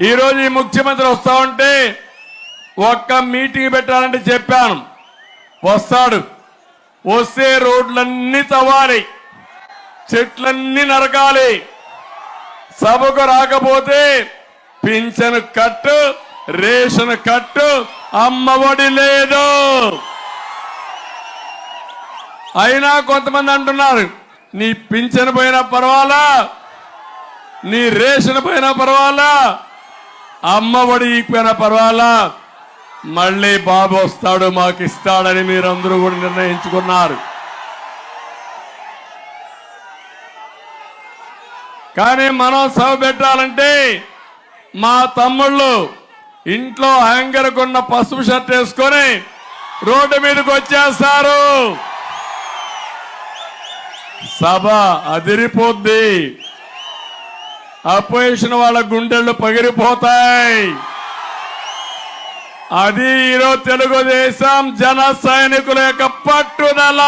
ఈరోజు ఈ ముఖ్యమంత్రి వస్తా ఉంటే ఒక్క మీటింగ్ పెట్టాలంటే చెప్పాను. వస్తాడు. వస్తే రోడ్లన్నీ తవ్వాలి. చెట్లన్నీ నరకాలి. సభకు రాకపోతే పింఛను కట్టు రేషన్ కట్టు అమ్మఒడి లేదు. అయినా కొంతమంది అంటున్నారు నీ పింఛను పోయినా పర్వాలా? నీ రేషన్ పోయినా పర్వాలా? అమ్మఒడి పోయినా పర్వాలా? మళ్ళీ బాబు వస్తాడు మాకు ఇస్తాడని మీరందరూ కూడా నిర్ణయించుకున్నారు. కానీ మనం సభ పెట్టాలంటే మా తమ్ముళ్ళు ఇంట్లో హ్యాంగర్ పసుపు షర్ట్ వేసుకొని రోడ్డు మీదకి వచ్చేస్తారు. సభ అదిరిపోద్ది. అపోజిషన్ వాళ్ళ గుండెళ్ళు పగిలిపోతాయి. అది ఈరోజు తెలుగుదేశం జన సైనికుల యొక్క పట్టుదల.